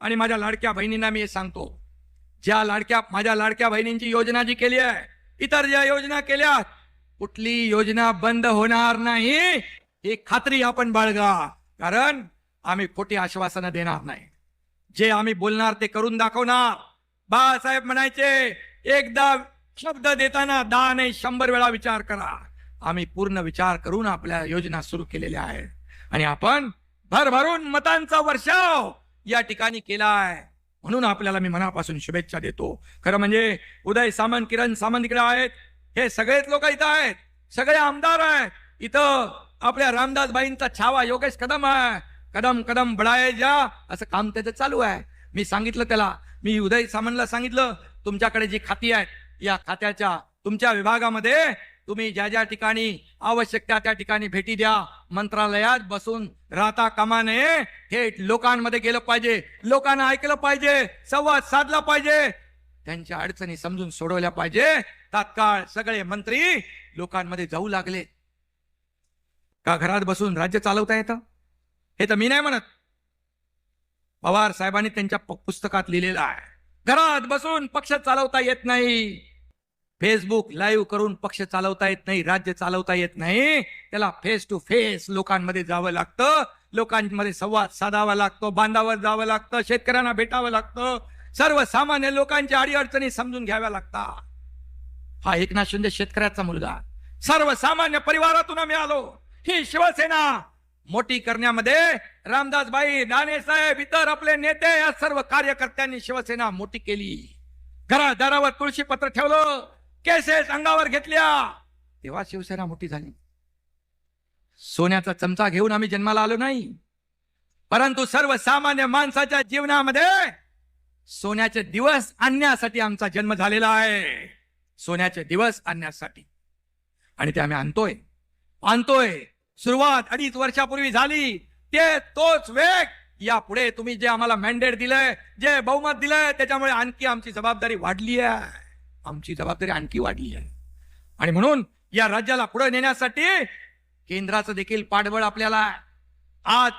आणि माझ्या लाडक्या बहिणींना मी हे सांगतो ज्या लाडक्या माझ्या लाडक्या बहिणींची योजना जी केली आहे इतर ज्या योजना केल्या कुठली योजना बंद होणार नाही ही खात्री आपण बाळगा. कारण आम्ही खोटी आश्वासनं देणार नाही. जे आम्ही बोलणार ते करून दाखवणार. बाळासाहेब म्हणायचे एकदा शब्द देताना दहा नाही शंभर वेळा विचार करा. आम्ही पूर्ण विचार करून आपल्या योजना सुरू केलेल्या आहेत. आणि आपण भरभरून मतांचा वर्षाव या ठिकाणी केला आहे. म्हणून आपल्याला मी मनापासून शुभेच्छा देतो. खरं म्हणजे उदय सामंत किरण सामंत इकडे आहेत. हे सगळेच लोक इथं आहेत. सगळे आमदार आहेत. इथं आपल्या रामदासबाईंचा छावा योगेश कदम आहे. कदम कदम बढाये जा. असं काम त्याचं चालू आहे. मी सांगितलं त्याला. मी उदय सामंतला सांगितलं तुमच्याकडे जी खाती आहेत या खात्याच्या तुमच्या विभागामध्ये तुम्ही ज्या ज्या ठिकाणी आवश्यक त्या त्या ठिकाणी भेटी द्या. मंत्रालयात बसून राहता कामा नये. थेट लोकांमध्ये गेलं पाहिजे. लोकांना ऐकलं पाहिजे. संवाद साधला पाहिजे. त्यांच्या अडचणी समजून सोडवल्या पाहिजे. तात्काळ सगळे मंत्री लोकांमध्ये जाऊ लागले. का घरात बसून राज्य चालवता येतं? हे तर मी नाही म्हणत. पवार साहेबांनी त्यांच्या पुस्तकात लिहिलेलं आहे. घरात बसून पक्ष चालवता येत नाही. फेसबुक लाईव्ह करून पक्ष चालवता येत नाही राज्य चालवता येत नाही. त्याला फेस टू फेस लोकांमध्ये जावं लागतं. लोकांमध्ये संवाद साधावा लागतो बांधावर जावं लागतं शेतकऱ्यांना भेटावं लागतं. सर्वसामान्य लोकांच्या अडीअडचणी समजून घ्याव्या लागतात. हा एकनाथ शिंदे शेतकऱ्याचा मुलगा. सर्वसामान्य परिवारातून आम्ही आलो. ही शिवसेना मोठी करण्यामध्ये रामदासबाई दाने साहेब इतर आपले नेते या सर्व कार्यकर्त्यांनी शिवसेना मोठी केली. घरा दारावर तुळशी पत्र ठेवलं. केसेस अंगावर घेतल्या. तेव्हा शिवसेना मोठी झाली. सोन्याचा चमचा घेऊन आम्ही जन्माला आलो नाही. परंतु सर्वसामान्य माणसाच्या जीवनामध्ये सोन्याचे दिवस आणण्यासाठी आमचा जन्म झालेला आहे. सोन्याचे दिवस आणण्यासाठी. आणि ते आम्ही आणतोय. आणतोय. सुरुवात अडीच वर्षापूर्वी झाली. ते तोच वेग. यापुढे तुम्ही जे आम्हाला मॅन्डेट दिलंय जे बहुमत दिलंय त्याच्यामुळे आणखी आमची जबाबदारी वाढली आहे. आमची जबाबदारी आणखी वाढली आहे. आणि म्हणून या राज्याला पुढे नेण्यासाठी केंद्राचं देखील पाठबळ आपल्याला आज